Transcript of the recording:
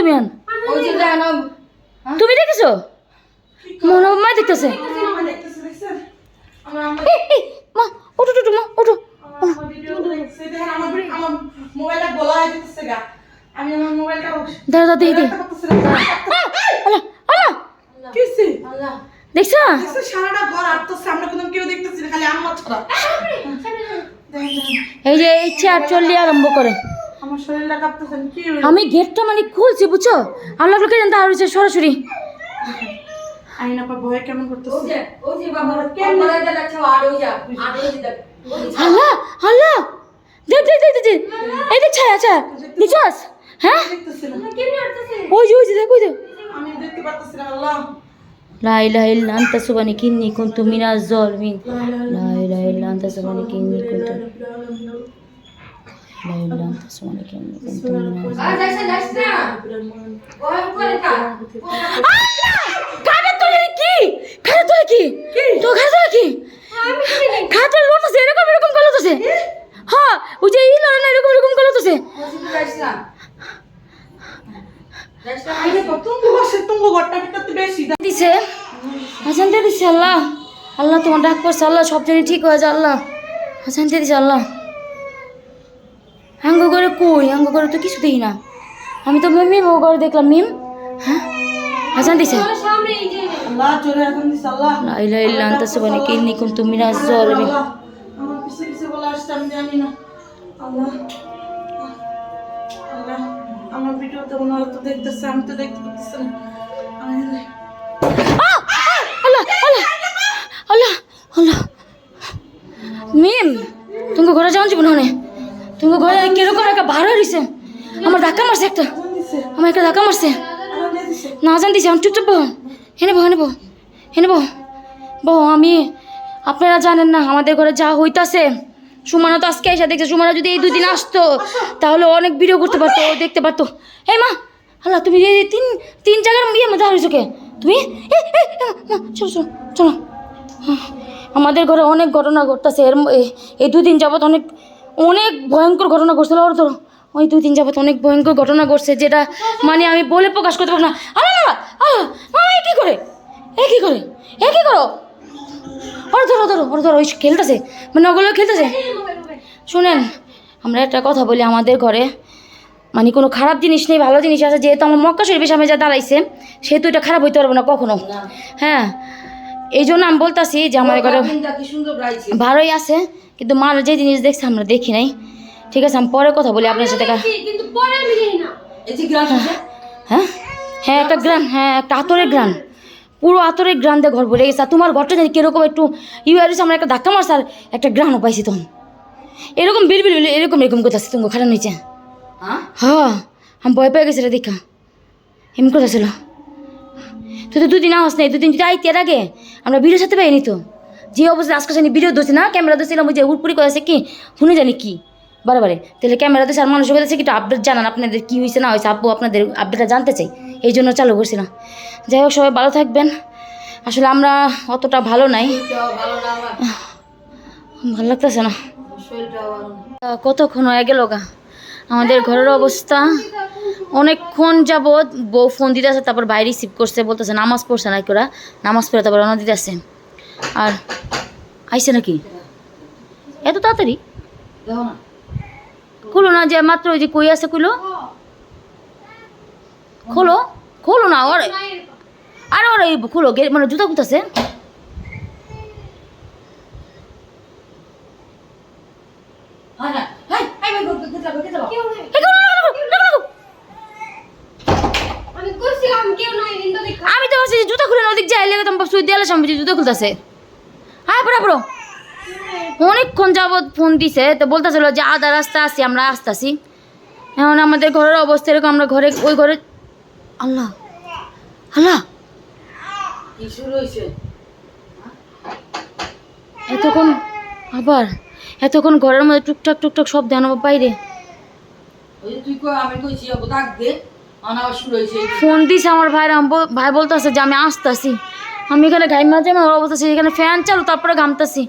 তুমি এখন? তুমি দেখেছ? মনোরমাই মা ওঠো টুটু মা কেউ এই যে ইচ্ছে আর চল্লি আরম্ভ করে। আমার শরীরটা কাঁপতেছে, কি আমি গেটটা মানে খুলছি বুঝছ? আল্লাহ লোকে জানতে আর হচ্ছে সরাসরি। আইন আপা ভয় কেমন করতেছে? আল্লাহ। আল্লাহ দেখ দেখ দেখ দেখ। এই দেখ ছায়া ছায়া। দেখছস হ্যাঁ। ওই যে ওই যে দেখ ওই যে। আমি দেখতে না আল্লাহ। লা ইলাহা ইল্লা আনতা সুবহানাকা ইন্নী কুনতু মিনাজ জালিমিন লা ইলাহা ইল্লা আনতা সুবহানাকা ইন্নী কুনতু তোলে কি তোলে কি তো তোলে কি এরকম এরকম করল তো হ্যাঁ ওই যে এই লড়া না এরকম এরকম করল তো আইনে কত তুঙ্গু বসে তুঙ্গু ঘরটা ভিতরতে বেশি দিছে হাসানতে দিছে আল্লাহ আল্লাহ তোমার ডাক পড়ছে আল্লাহ সব জানি ঠিক হয়ে যায় আল্লাহ হাসানতে দিছে আল্লাহ? কই? হাঙ্গ করে তো কিছু দেখি না। আমি তো মিমি বউ করে দেখলাম মিম। হ্যাঁ? হাসান দিছে? লা ইলাহা ইল্লা আনতা সুবহানাকা ইন্নী কুনতু মিনাজ জালিমিন। আমার পিছে পিছে বলে আসছে জানি না। আল্লাহ আল্লাহ আমার ভিডিওতে ওনারা তো দেখতেছে আমি তো দেখতে পাচ্ছি না। আল্লাহ। আল্লাহ আল্লাহ আল্লাহ মিম তুমি ঘরে যাও জীবন হনে তুমি ঘরে কীরকম একটা বার হয়েছে আমার ধাক্কা মারছে একটা। আমার একটা ধাক্কা মারছে। না জান দিছে, আমি চুপচাপ বহ। হেনে বহ হেনে বহ। হেনে বহ। বহ, আমি আপনারা জানেন না, আমাদের ঘরে যা হইতাছে, সুমানা তো আজকে এসে দেখছে, সুমানা যদি এই দুই দিন আসতো, তাহলে অনেক ভিডিও করতে পারতো দেখতে পারতো। এই মা, আল্লাহ, তুমি এই তিন তিন জায়গার ইয়ে মধ্যে হারিয়েছো কে? তুমি? চলো চলো চলো। আমাদের ঘরে অনেক ঘটনা ঘটতেছে, এর এই দুদিন যাবত অনেক অনেক ভয়ঙ্কর ঘটনা ঘটছিল, ওর তো ওই দুই দিন যাবত অনেক ভয়ঙ্কর ঘটনা ঘটছে, যেটা মানে আমি বলে প্রকাশ করতে পারব না। আল্লাহ না আল্লাহ মা, এ কী করে? এ কী করে? এ কী করো? ওর ধরো ধরো, ওর ধরো, ওই খেলতেছে। মানে ওগুলো খেলতেছে। শুনেন, আমরা একটা কথা বলি আমাদের ঘরে। মানে কোনো খারাপ জিনিস নেই, ভালো জিনিস আছে, যেহেতু আমার মক্কা শরীফের সামনে যা দাঁড়াইছে, সেহেতু এটা খারাপ হইতে পারব না কখনো। হ্যাঁ এই জন্য আমি বলতাছি যে আমার ঘরে ভালোই আছে কিন্তু মার যে জিনিস দেখছে আমরা দেখি নাই। ঠিক আছে আমি পরে কথা বলি আপনার সাথে। হ্যাঁ হ্যাঁ একটা গ্রান হ্যাঁ একটা আতরের গ্রান পুরো আতরের গ্রান দিয়ে ঘর ভরে গেছে। আর তোমার ঘরটা জানি কীরকম একটু ইউ আর আমার একটা ধাক্কা মারছে আর একটা গ্রানও পাইছি তখন। এরকম বিল বিল এরকম এরকম করতেছে তুমি খারাপ নিচে। হ্যাঁ? আমি ভয় পেয়ে গেছি রে দেখা এমন করতেছিল। তুই তো দুদিন আস নাই দুদিন যদি আইতে এর আগে আমরা ভিডিও সাথে পাইনি তো? যে অবস্থা আজকে জানি ভিডিও ধরছি না ক্যামেরা ধরছিলাম ওই যে উড়পুরি করেছে কি? শুনে জানি কি? বারে বারে তাহলে ক্যামেরা ধরছে আর মানুষের কাছে একটু আপডেট জানান আপনাদের কী হয়েছে না হয়েছে আব্বু আপনাদের আপডেটটা জানতে চাই। এই জন্য চালু করছি না। যাই হোক সবাই ভালো থাকবেন। আসলে আমরা অতটা ভালো নাই। ভালো লাগতেছে না। কতক্ষণ হয়ে গেল গা? আমাদের ঘরের অবস্থা। অনেকক্ষণ যাবৎ বউ ফোন দিতে আছে তারপর বাইরে রিসিভ করছে বলতেছে নামাজ পড়ছে নাকি ওরা নামাজ পড়ে তারপর রওনা দিতে আছে আর আইসে নাকি এত তাড়াতাড়ি খুলো না যে মাত্র ওই যে কই আছে খুলো খোলো খোলো না ওর আরে ওরা এই খুলো গে মানে জুতা কুতাছে আমি তো ভাবছি জুতো খুলে ওদিক যাই লেগে তোমার সুই দেয়ালের সামনে জুতা খুলতেছে। হ্যাঁ পড়া পড়ো। অনেকক্ষণ যাবৎ ফোন দিছে তো বলতেছিল যে আধা রাস্তা আসি আমরা আসতেছি। এখন আমাদের ঘরের অবস্থা এরকম আমরা ঘরে ওই ঘরে আল্লাহ আল্লাহ। এতক্ষণ আবার এতক্ষণ ঘরের মধ্যে টুকটাক টুকটাক সব দেন বাইরে। ফোন দিস আমার ভাইরা ভাই বলতেছে যে আমি আসতেছি। আমি এখানে ঘাইমা যাই আমার অবস্থা এখানে ফ্যান চালু, তারপরে ঘামতেছি।